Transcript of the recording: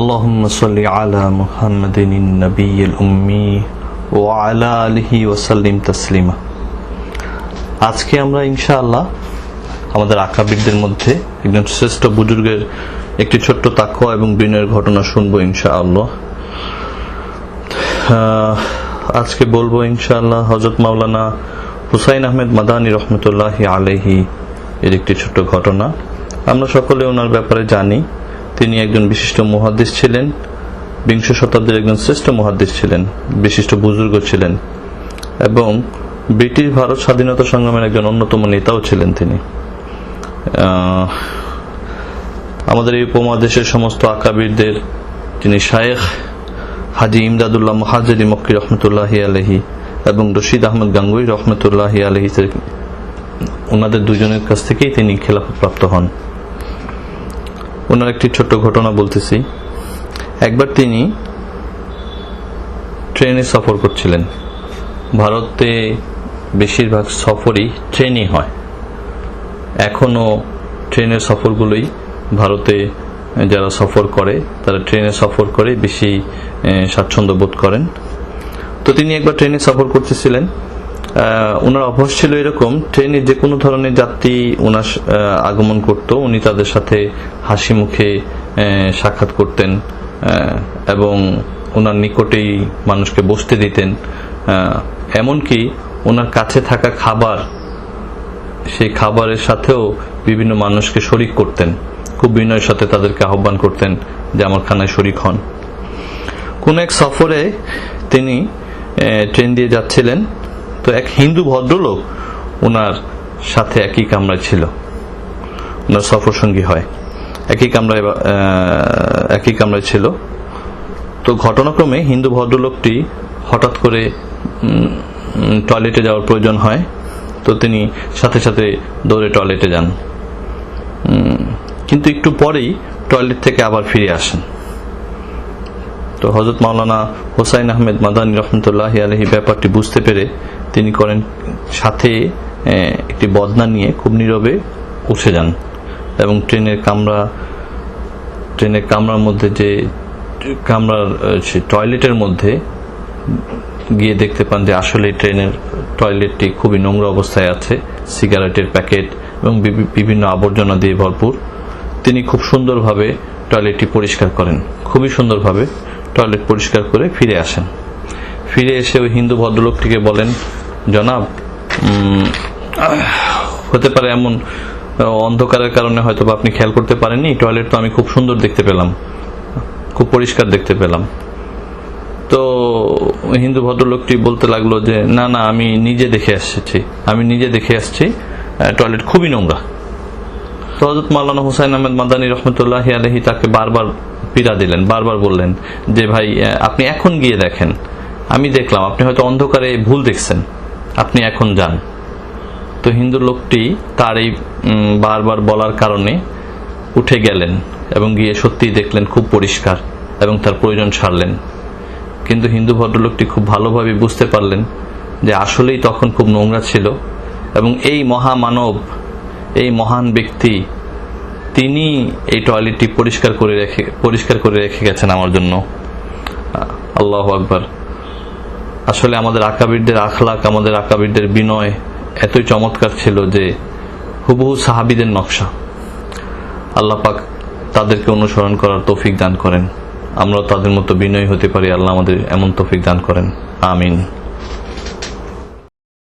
اللهم صل على محمد النبي الأمي وعلى آله وسلم تسليما আজকে আমরা ইনশাআল্লাহ আমাদের আকাবিরদের মধ্যে একজন শ্রেষ্ঠ বুজুর্গের একটি ছোট্ট তাকুয়া এবং বিনয়ের ঘটনা শুনবো ইনশাআল্লাহ আহ, আজকে বলবো ইনশাআল্লাহ হজরত মাওলানা হুসাইন আহমেদ মাদানী রহমতুল্লাহ আলহি এর একটি ছোট্ট ঘটনা আমরা সকলে ওনার ব্যাপারে জানি তিনি একজন বিশিষ্ট মুহাদ্দিস ছিলেন, বিংশ শতাব্দীর একজন শ্রেষ্ঠ মুহাদ্দিস ছিলেন, বিশিষ্ট বুজুর্গ ছিলেন এবং ব্রিটিশ ভারত স্বাধীনতা সংগ্রামের একজন অন্যতম নেতাও ছিলেন তিনি। আমাদের এই উপমহাদেশের সমস্ত আকাবিরদের যিনি শায়েখ হাজি ইমদাদুল্লাহ মহাজেরি মক্কি রহমতুল্লাহি আলহি এবং রশিদ আহমদ গাঙ্গুই রহমতুল্লাহি আলহি ওনাদের দুজনের কাছ থেকেই তিনি খেলাফত প্রাপ্ত হন। ওনার একটি ছোট্ট ঘটনা বলতেছি। একবার তিনি ট্রেনে সফর করছিলেন। ভারতে বেশিরভাগ সফরই ট্রেনই হয়। এখনও ট্রেনের সফরগুলোই ভারতে যারা সফর করে, তারা ট্রেনে সফর করে বেশি স্বাচ্ছন্দ্য বোধ করেন। তো তিনি একবার ট্রেনে সফর করতেছিলেন। ওনার অভ্যাস ছিল এরকম, ট্রেনে যে কোনো ধরনের যাত্রী ওনার আগমন করত, উনি তাদের সাথে হাসি মুখে সাক্ষাৎ করতেন এবং ওনার নিকটেই মানুষকে বসতে দিতেন। এমনকি ওনার কাছে থাকা খাবার, সেই খাবারের সাথেও বিভিন্ন মানুষকে শরিক করতেন। খুব বিনয়ের সাথে তাদেরকে আহ্বান করতেন যে আমার খানায় শরিক হন। কোন এক সফরে তিনি ট্রেন দিয়ে যাচ্ছিলেন। তো এক হিন্দু ভদ্রলোক ওনার সাথে একই কামরায় ছিল। ওনার সফর সঙ্গী হয়। একই কামরায় একই কামরায় ছিল। তো ঘটনাক্রমে হিন্দু ভদ্রলোকটি হঠাৎ করে টয়লেটে যাওয়ার প্রয়োজন হয়। তো তিনি সাথে সাথে দৌড়ে টয়লেটে যান। কিন্তু একটু পরেই টয়লেট থেকে আবার ফিরে আসেন। তো হজরত মাওলানা হোসাইন আহমেদ মাদানী রহমতুল্লাহ আলহী ব্যাপারটি বুঝতে পেরে তিনি করেন সাথে একটি বদনা নিয়ে খুব নীরবে উঠে যান। এবং ট্রেনের কামরা, ট্রেনের কামরার মধ্যে যে, কামরার টয়লেটের মধ্যে গিয়ে দেখতে পান যে আসলে ট্রেনের টয়লেটটি খুবই নোংরা অবস্থায় আছে, সিগারেটের প্যাকেট এবং বিভিন্ন আবর্জনা দিয়ে ভরপুর। তিনি খুব সুন্দরভাবে টয়লেটটি পরিষ্কার করেন, খুবই সুন্দরভাবে টয়লেট পরিষ্কার করে ফিরে আসেন। ফিরে এসে ওই হিন্দু ভদ্রলোকটিকে বলেন জনাব হতে পারে এমন অন্ধকারের কারণে হয়তো আপনি খেয়াল করতে পারেননি। টয়লেট তো আমি খুব সুন্দর দেখতে পেলাম। খুব পরিষ্কার দেখতে পেলাম। তো হিন্দু ভদ্রলোকটি বলতে লাগল যে, না না, আমি নিজে দেখে আসছি আমি নিজে দেখে আসছি টয়লেট খুবই নোংরা। তো হজরত হুসাইন আহমেদ মাদানী রহমতুল্লাহ আলহি তাকে বারবার পীড়া দিলেন, বারবার বললেন যে, ভাই আপনি এখন গিয়ে দেখেন। আমি দেখলাম, আপনি হয়তো অন্ধকারে ভুল দেখছেন। আপনি এখন যান। তো হিন্দু লোকটি তার এই বারবার বলার কারণে উঠে গেলেন এবং গিয়ে সত্যিই দেখলেন খুব পরিষ্কার এবং তার প্রয়োজন সারলেন। কিন্তু হিন্দু ভদ্রলোকটি খুব ভালোভাবে বুঝতে পারলেন যে আসলেই তখন খুব নোংরা ছিল এবং এই মহামানব, এই মহান ব্যক্তি তিনি এই টয়লেটটি পরিষ্কার করে রেখে, পরিষ্কার করে রেখে গেছেন আমার জন্য। আল্লাহ আকবার। আসলে আমাদের আকাবিরদের আখলাক, আমাদের আকাবিরদের বিনয় এতই চমৎকার ছিল যে হুবহু সাহাবিদের নকশা। আল্লাহ পাক তাদেরকে অনুসরণ করার তৌফিক দান করেন। আমরা তাদের মতো বিনয় হতে পারি। আল্লাহ আমাদের এমন তৌফিক দান করেন। আমিন।